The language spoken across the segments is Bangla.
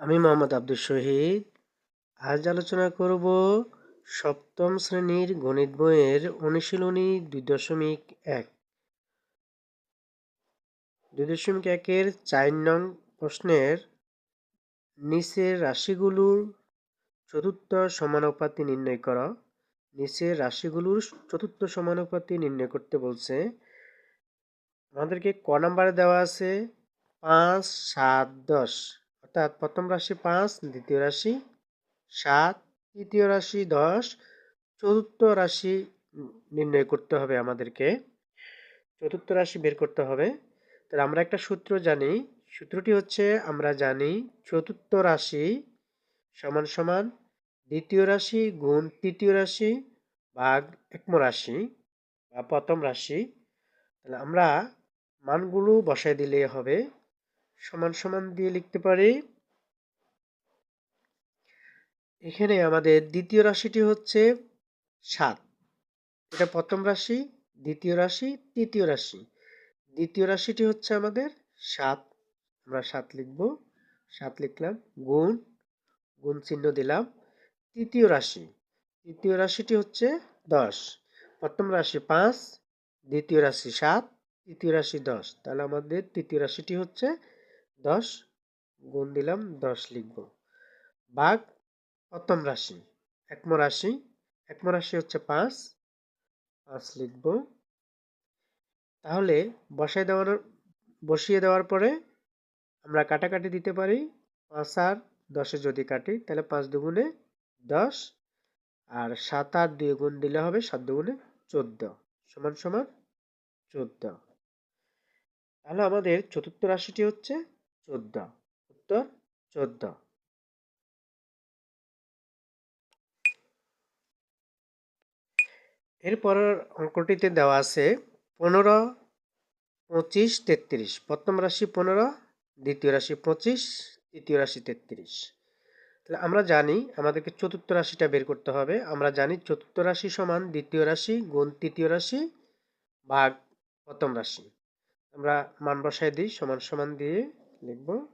আমি মোহাম্মদ আব্দুল শহীদ। আজ আলোচনা করব সপ্তম শ্রেণির গণিত বইয়ের অনুশীলনী দুই দশমিক এক। দুই দশমিক একের চার নং প্রশ্নের নিচের রাশিগুলোর চতুর্থ সমানুপাতি নির্ণয় করা। নিচের রাশিগুলোর চতুর্থ সমানুপাতি নির্ণয় করতে বলছে, আমাদেরকে ক নাম্বারে দেওয়া আছে পাঁচ, সাত, দশ। অর্থাৎ প্রথম রাশি পাঁচ, দ্বিতীয় রাশি সাত, তৃতীয় রাশি দশ, চতুর্থ রাশি নির্ণয় করতে হবে আমাদেরকে। চতুর্থ রাশি বের করতে হবে। তাহলে আমরা একটা সূত্র জানি। সূত্রটি হচ্ছে, আমরা জানি চতুর্থ রাশি সমান সমান দ্বিতীয় রাশি গুণ তৃতীয় রাশি ভাগ একম রাশি বা প্রথম রাশি। তাহলে আমরা মানগুলো বসায় দিলে হবে। সমান সমান দিয়ে লিখতে পারি। এখানে আমাদের দ্বিতীয় রাশিটি হচ্ছে সাত। এটা প্রথম রাশি, দ্বিতীয় রাশি, তৃতীয় রাশি। দ্বিতীয় রাশিটি হচ্ছে আমাদের সাত। আমরা সাত লিখব। সাত লিখলাম, গুণ গুণ চিহ্ন দিলাম। তৃতীয় রাশি, তৃতীয় রাশিটি হচ্ছে দশ। প্রথম রাশি পাঁচ, দ্বিতীয় রাশি সাত, তৃতীয় রাশি দশ। তাহলে আমাদের তৃতীয় রাশিটি হচ্ছে দশ গুণ দিলাম দশ লিখব। বাঘ প্রথম রাশি, একম রাশি একম রাশি হচ্ছে পাঁচ পাঁচ লিখব। তাহলে বসায় দেওয়ার বসিয়ে দেওয়ার পরে আমরা কাটাকাটি দিতে পারি, পাঁচ আর দশে যদি কাটি, তাহলে পাঁচ দুগুণে দশ, আর সাত আর দুই গুণ দিলে হবে সাত দুগুণে চোদ্দ, সমান সমান চোদ্দ। তাহলে আমাদের চতুর্থ রাশিটি হচ্ছে চোদ্দ। উত্তর, চোদ্দ। এরপরের অঙ্কটিতে দেওয়া আছে পনেরো, পঁচিশ, তেত্রিশ। প্রথম রাশি পনেরো, দ্বিতীয় রাশি পঁচিশ, তৃতীয় রাশি তেত্রিশ। তাহলে আমরা জানি আমাদেরকে চতুর্থ রাশিটা বের করতে হবে। আমরা জানি চতুর্থ রাশি সমান দ্বিতীয় রাশি গুণ তৃতীয় রাশি ভাগ প্রথম রাশি। আমরা মান বসায় দিই, সমান সমান দিয়ে লিখব।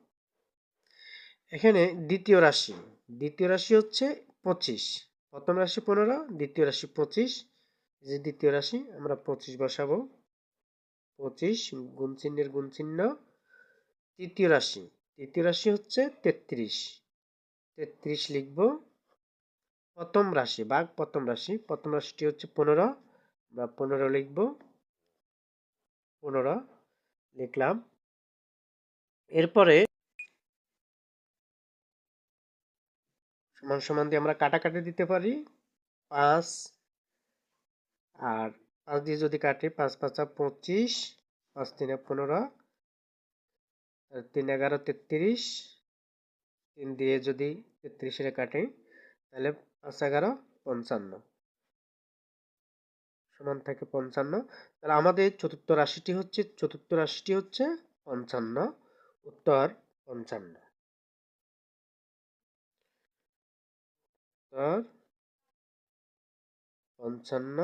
এখানে দ্বিতীয় রাশি দ্বিতীয় রাশি হচ্ছে পঁচিশ। প্রথম রাশি পনেরো, দ্বিতীয় রাশি পঁচিশ। যে দ্বিতীয় রাশি, আমরা পঁচিশ বসাবো। পঁচিশ গুণ চিহ্নের গুণ চিহ্ন। তৃতীয় রাশি তৃতীয় রাশি হচ্ছে তেত্রিশ। তেত্রিশ লিখব। প্রথম রাশি, বাঘ প্রথম রাশি, প্রথম রাশিটি হচ্ছে পনেরো। বা পনেরো লিখব। পনেরো লিখলাম। এরপরে সমান সমান দিয়ে আমরা কাটাকাটি দিতে পারি। পাঁচ আর পাঁচ দিয়ে যদি কাটি, পাঁচ পাঁচা পঁচিশ, পাঁচ তিনে পনেরো তিন এগারো তেত্রিশ, তিন দিয়ে যদি তেত্রিশে কাটি, তাহলে পাঁচ এগারো পঞ্চান্ন। সমান থাকে পঞ্চান্ন। তাহলে আমাদের চতুর্থ রাশিটি হচ্ছে, চতুর্থ রাশিটি হচ্ছে পঞ্চান্ন। উত্তর পঞ্চান্ন। উত্তর পঞ্চান্ন।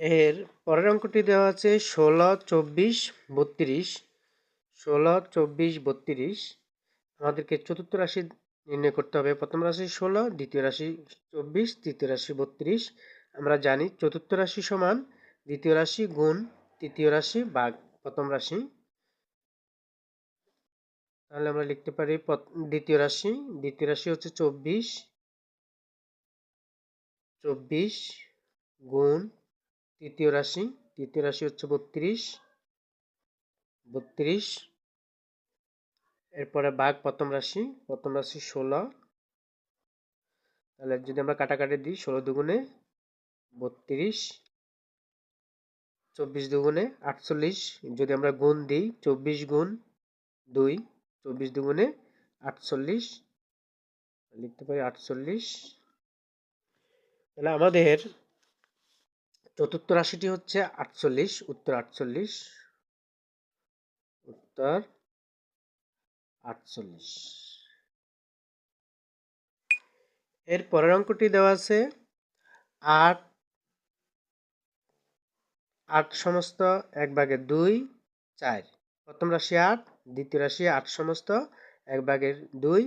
এর পরের অঙ্কটি দেওয়া আছে ষোলো, চব্বিশ, বত্রিশ। ষোলো, চব্বিশ, বত্রিশ। আমাদেরকে চতুর্থ রাশি নির্ণয় করতে হবে। প্রথম রাশি ষোলো, দ্বিতীয় রাশি চব্বিশ, তৃতীয় রাশি বত্রিশ। আমরা জানি চতুর্থ রাশি সমান, দ্বিতীয় রাশি গুণ তৃতীয় রাশি বাঘ প্রথম রাশি। তাহলে আমরা লিখতে পারি, দ্বিতীয় রাশি। দ্বিতীয় রাশি হচ্ছে চব্বিশ। চব্বিশ গুণ তৃতীয় রাশি। তৃতীয় রাশি হচ্ছে বত্রিশ। বত্রিশ। এরপরে বাঘ প্রথম রাশি। প্রথম রাশি ষোলো। তাহলে যদি আমরা কাটাকাটি দিই ষোলো দুগুণে বত্রিশ। চব্বিশ দুগুণে আটচল্লিশ। যদি আমরা গুণ দিই, চব্বিশ গুণ দুই, চব্বিশ দুগুণে আটচল্লিশ। লিখতে পারি আটচল্লিশ। তাহলে আমাদের চতুর্থ রাশিটি হচ্ছে আটচল্লিশ, উত্তর আটচল্লিশ। উত্তর আটচল্লিশ। এর পরের অঙ্কটি দেওয়া আছে আট আট সমস্ত, এক ভাগে দুই, চার। প্রথম রাশি আট, দ্বিতীয় রাশি আট সমস্ত, এক ভাগের দুই,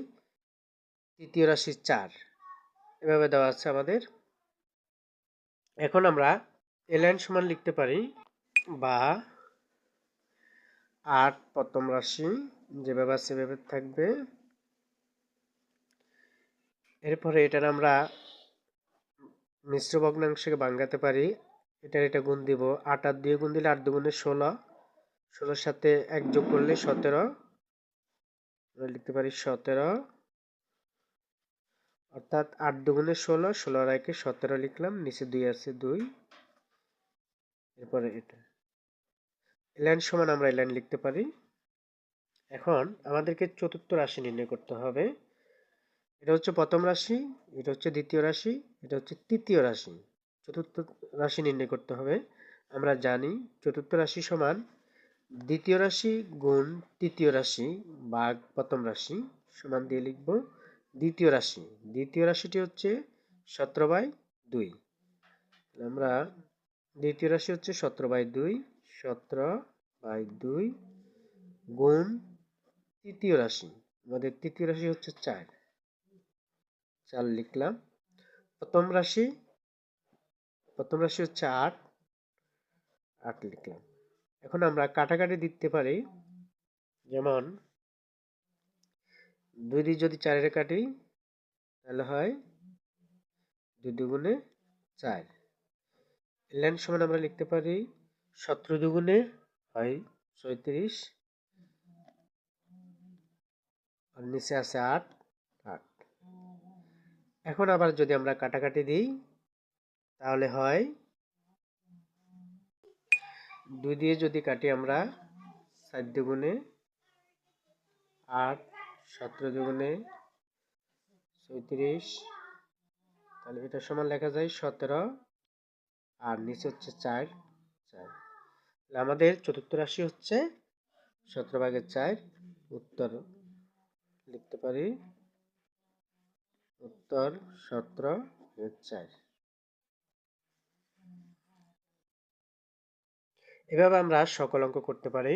তৃতীয় রাশি চার। এভাবে দেওয়া আছে আমাদের। এখন আমরা এলাইন সমান লিখতে পারি বা আট প্রথম রাশি যেভাবে আছে সেভাবে থাকবে। এরপরে এটার আমরা মিশ্র ভগ্নাংশকে ভাঙ্গাতে পারি এটার এটা গুণ দিব। আট আর দিয়ে গুণ দিলে আট দুগুণে ষোলো। ষোলোর সাথে এক যোগ করলে সতেরো। লিখতে পারি সতেরো। অর্থাৎ আট দুগুণে ষোলো ষোলো একে সতেরো লিখলাম, নিচে দুই আছে দুই। এরপরে এটা। লাইন সমান আমরা লাইন লিখতে পারি। এখন আমাদেরকে চতুর্থ রাশি নির্ণয় করতে হবে। এটা হচ্ছে প্রথম রাশি, এটা হচ্ছে দ্বিতীয় রাশি, এটা হচ্ছে তৃতীয় রাশি। চতুর্থ রাশি নির্ণয় করতে হবে। আমরা জানি চতুর্থ রাশি সমান দ্বিতীয় রাশি গুণ তৃতীয় রাশি ভাগ প্রথম রাশি সমান দিয়ে লিখব দ্বিতীয় রাশি। দ্বিতীয় রাশিটি হচ্ছে সতেরো বাই দুই। আমরা দ্বিতীয় রাশি হচ্ছে সতেরো বাই দুই, সতেরো বাই দুই গুণ তৃতীয় রাশি। আমাদের তৃতীয় রাশি হচ্ছে চার। চার লিখলাম। প্রথম রাশি প্রথম রাশি হচ্ছে আট। আট লিখলাম। এখন আমরা কাটাকাটি দিতে পারি, যেমন দুই দিয়ে যদি চারের কাটি, তাহলে হয় দুই দুগুণে চার। ল্যান্ড সমান আমরা লিখতে পারি, সতেরো দুগুণে হয় ছয়ত্রিশ। আর নিচে আছে আট আট। এখন আবার যদি আমরা কাটাকাটি দিই তাহলে হয় দুই দিয়ে যদি কাটি আমরা সাত দুগুণে আট, সতেরো দুগুণে চৌত্রিশ তাহলে এটা সমান লেখা যায় সতেরো, আর নিচে হচ্ছে চার চার। তাহলে আমাদের চতুর্থ রাশি হচ্ছে সতেরো ভাগের চার, উত্তর লিখতে পারি, উত্তর সতেরো চার। এভাবে আমরা সকল অঙ্ক করতে পারি।